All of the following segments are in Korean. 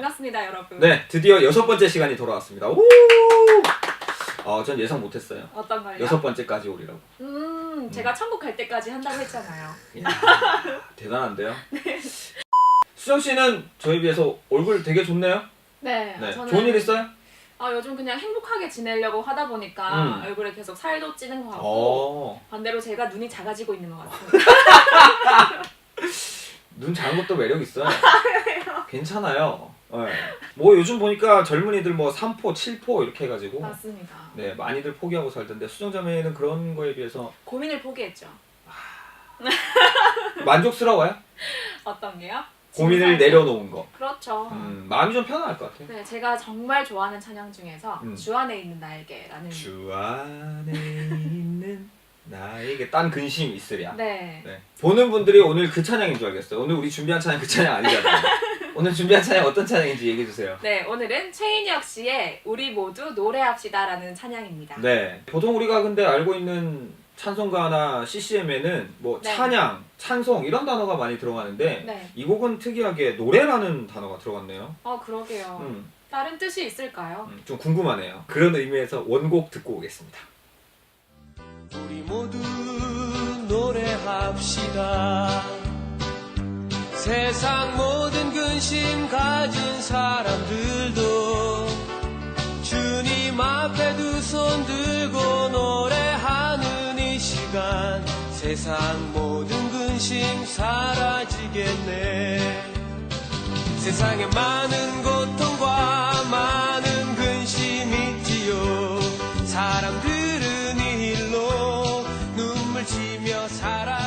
돌아왔습니다, 여러분. 네, 드디어 여섯 번째 시간이 돌아왔습니다. 오! 어, 전 예상 못했어요. 어떤 걸요? 여섯 번째까지 오리라고. 음, 제가 천국 갈 때까지 한다고 했잖아요. 이야, 대단한데요? 수정 씨는 저에 비해서 얼굴 되게 좋네요. 네, 네. 저는 좋은 일 있어요? 아, 요즘 그냥 행복하게 지내려고 하다 보니까 음. 얼굴에 계속 살도 찌는 것 같고 어. 반대로 제가 눈이 작아지고 있는 것 같습니다. 눈 작은 것도 매력 있어요. 괜찮아요. 네. 뭐 요즘 보니까 젊은이들 뭐 3포, 7포 이렇게 해가지고 맞습니다. 네 많이들 포기하고 살던데 수정자매는 그런 거에 비해서 고민을 포기했죠. 만족스러워요? 어떤 게요? 고민을 내려놓은 거. 그렇죠. 음, 마음이 좀 편안할 것 같아요. 네, 제가 정말 좋아하는 찬양 중에서 음. 주 안에 있는 나에게라는 주 안에 있는 나에게 딴 근심 있으랴. 네. 네. 보는 분들이 오늘 그 찬양인 줄 알겠어요. 오늘 우리 준비한 찬양 그 찬양 아니잖아요. 오늘 준비한 찬양 어떤 찬양인지 얘기해 주세요. 네, 오늘은 최인혁 씨의 우리 모두 노래합시다라는 찬양입니다. 네. 보통 우리가 근데 알고 있는 찬송가나 CCM에는 뭐 네. 찬양, 찬송 이런 단어가 많이 들어가는데 네. 이 곡은 특이하게 노래라는 단어가 들어갔네요. 어, 그러게요. 음, 다른 뜻이 있을까요? 음, 좀 궁금하네요. 그런 의미에서 원곡 듣고 오겠습니다. 우리 모두 노래합시다. 세상 모든 근심 가진 사람들도 주님 앞에 두 손 들고 노래하는 이 시간 세상 모든 근심 사라지겠네. 세상에 많은 고통과 많은 근심이 있지요. 사람들은 이 일로 눈물 지며 살아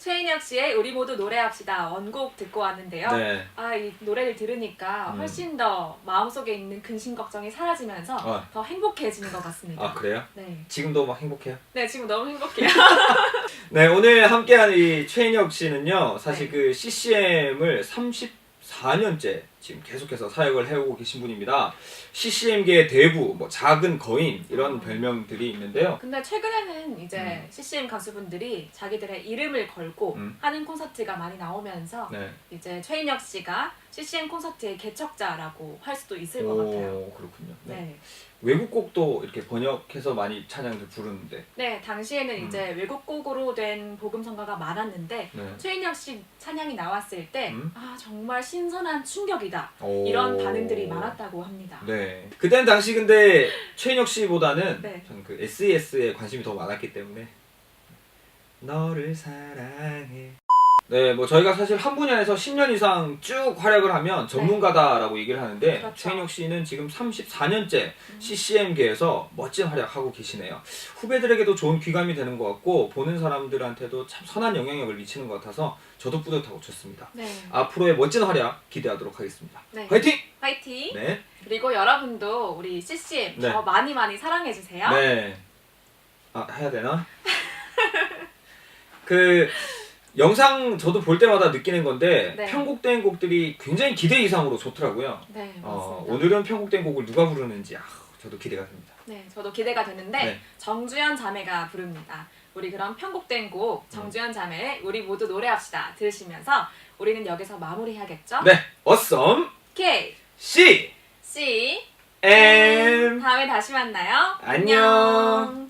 최인혁 씨의 우리 모두 노래합시다 원곡 듣고 왔는데요. 네. 아, 이 노래를 들으니까 음. 훨씬 더 마음속에 있는 근심 걱정이 사라지면서 어. 더 행복해지는 것 같습니다. 아 그래요? 네. 지금도 막 행복해요? 네, 지금 너무 행복해요. 네, 오늘 함께한 이 최인혁 씨는요, 사실 네. 그 CCM을 34년째 지금 계속해서 사역을 해오고 계신 분입니다. CCM계의 대부, 뭐 작은 거인 이런 어. 별명들이 있는데요. 근데 최근에는 이제 음. CCM 가수분들이 자기들의 이름을 걸고 음. 하는 콘서트가 많이 나오면서 네. 이제 최인혁 씨가 CCM 콘서트의 개척자라고 할 수도 있을 것 같아요. 오, 그렇군요. 네. 네. 외국 곡도 이렇게 번역해서 많이 찬양들 부르는데. 네, 당시에는 음. 이제 외국 곡으로 된 복음 성가가 많았는데 네. 최인혁 씨 찬양이 나왔을 때 음. 아, 정말 신선한 충격이 다. 오. 이런 반응들이 많았다고 합니다. 네. 그때는 당시 근데 최인혁 씨보다는 네. 저는 그 SES에 관심이 더 많았기 때문에 너를 사랑해. 네, 뭐 저희가 사실 한 분야에서 10년 이상 쭉 활약을 하면 전문가다라고 얘기를 하는데 네. 그렇죠. 최인혁 씨는 지금 34년째 음. CCM계에서 멋진 활약하고 계시네요. 후배들에게도 좋은 귀감이 되는 것 같고 보는 사람들한테도 참 선한 영향력을 미치는 것 같아서 저도 뿌듯하고 좋습니다. 네. 앞으로의 멋진 활약 기대하도록 하겠습니다. 네. 화이팅! 화이팅! 네. 그리고 여러분도 우리 CCM 네. 더 많이 많이 사랑해 주세요. 네. 아 해야 되나? 그 영상 저도 볼 때마다 느끼는 건데 네. 편곡된 곡들이 굉장히 기대 이상으로 좋더라고요. 네, 맞습니다. 어, 오늘은 편곡된 곡을 누가 부르는지 아, 저도 기대가 됩니다. 네, 저도 기대가 되는데 네. 정주현 자매가 부릅니다. 우리 그럼 편곡된 곡 음. 정주현 자매의 우리 모두 노래합시다 들으시면서 우리는 여기서 마무리해야겠죠? 네, 어썸 K C C M 다음에 다시 만나요. 안녕.